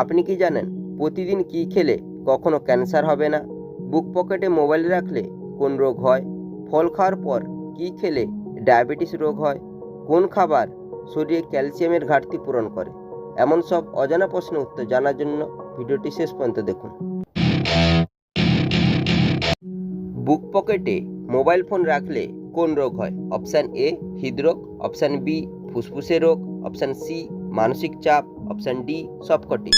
আপনি কি জানেন প্রতিদিন কি খেলে কখনো ক্যান্সার হবে না? বুক পকেটে মোবাইল রাখলে কোন রোগ হয়? ফল খাওয়ার পর কি খেলে ডায়াবেটিস রোগ হয়? কোন খাবার শরীরে ক্যালসিয়ামের ঘাটতি পূরণ করে? এমন সব অজানা প্রশ্নের উত্তর জানার জন্য ভিডিওটি শেষ পর্যন্ত দেখুন। বুক পকেটে মোবাইল ফোন রাখলে কোন রোগ হয়? অপশান এ, হৃদরোগ, অপশান বি, ফুসফুসের রোগ, অপশান সি, মানসিক চাপ অপশান ডি, সবকটি।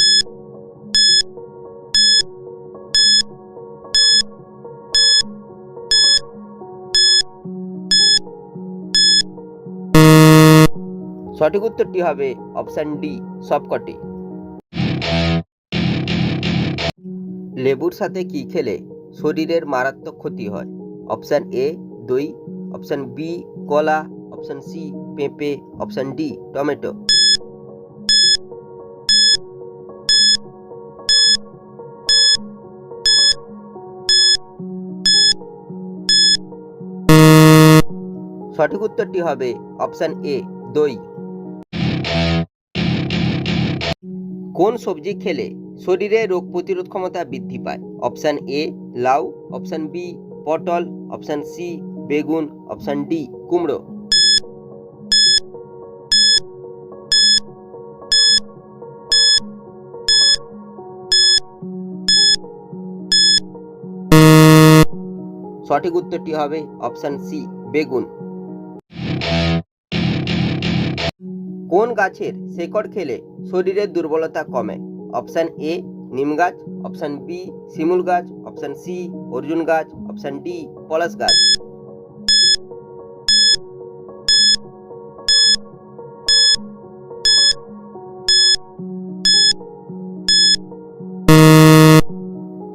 সঠিক উত্তরটি হবে অপশান ডি, সবকটি। লেবুর সাথে কি খেলে শরীরের মারাত্মক ক্ষতি হয়? অপশান এ, দই। অপশান বি, কলা। অপশান সি, পেঁপে। Option D, tomato. সঠিক উত্তরটি হবে অপশান এ, দই। কোন সবজি খেলে শরীরে রোগ প্রতিরোধ ক্ষমতা বৃদ্ধি পায়? অপশান এ, লাউ, অপশান বি, পটল, অপশান সি, বেগুন, অপশান ডি, কুমড়ো। সঠিক উত্তরটি হবে অপশান সি, বেগুন। কোন গাছের শেকড় খেলে শরীরের দুর্বলতা কমে? অপশান এ, নিম গাছ, অপশান বি, শিমুল গাছ, অপশান সি, অর্জুন গাছ, অপশান ডি, পলাশ গাছ।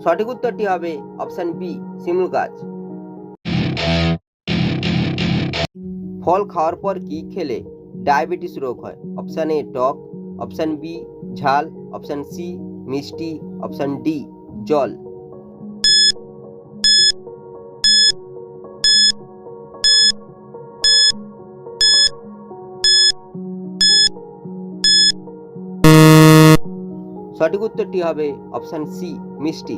সঠিক উত্তরটি হবে অপশান বি, শিমুল গাছ। ফল খাওয়ার পর কি খেলে ডায়াবেটিস রোগ হয়। অপশান এ টক, অপশান বি ঝাল, অপশান সি মিষ্টি, অপশান ডি জল। সঠিক উত্তরটি হবে অপশান সি, মিষ্টি।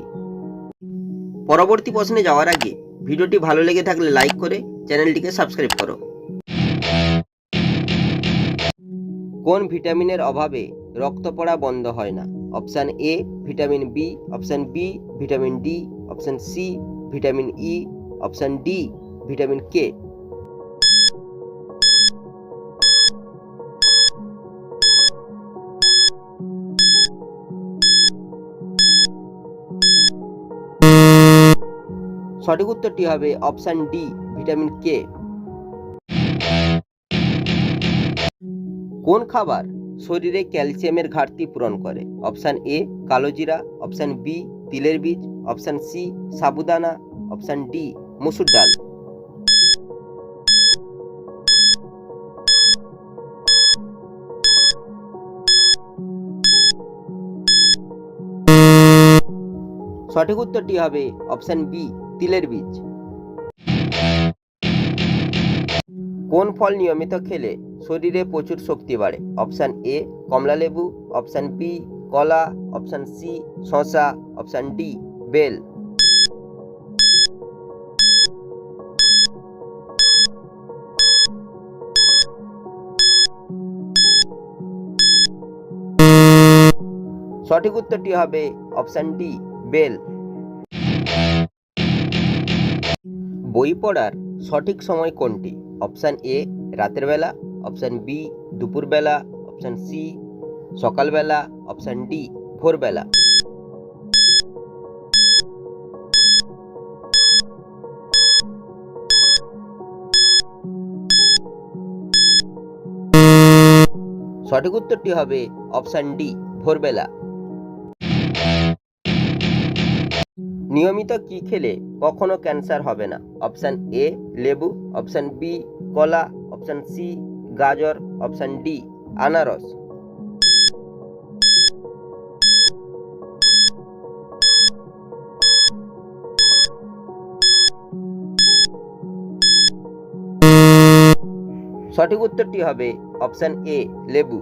পরবর্তী প্রশ্নে যাওয়ার আগে ভিডিওটি ভালো লেগে থাকলে লাইক করে চ্যানেলটিকে সাবস্ক্রাইব করো। কোন ভিটামিনের অভাবে রক্ত পড়া বন্ধ হয় না? Option A vitamin B option B vitamin D option C vitamin E option D vitamin K সঠিক উত্তরটি হবে অপশান ডি ভিটামিন কে কোন খাবার শরীরে ক্যালসিয়ামের ঘাটতি পূরণ করে? অপশান এ কালোজিরা অপশান বি তিলের বীজ। অপশান সি সাবুদানা। অপশান ডি মসুর ডাল। সঠিক উত্তরটি হবে অপশান বি তিলের বীজ। কোন ফল নিয়মিত খেলে শরীরে প্রচুর শক্তি বাড়ে। অপশান এ, কমলা লেবু, অপশান বি, কলা, অপশান সি, শসা, অপশান ডি, বেল। সঠিক উত্তরটি হবে অপশান ডি, বেল। বই পড়ার সঠিক সময় কোনটি? অপশান এ, রাতের বেলা অপশান বি দুপুরবেলা অপশান সি সকালবেলা অপশান ডি ভোরবেলা সঠিক উত্তরটি হবে অপশান ডি ভোরবেলা নিয়মিত কি খেলে কখনো ক্যান্সার হবে না? অপশান এ লেবু অপশান বি কলা অপশান সি গাজর অপশন ডি আনারস। সঠিক উত্তরটি হবে অপশন এ লেবু।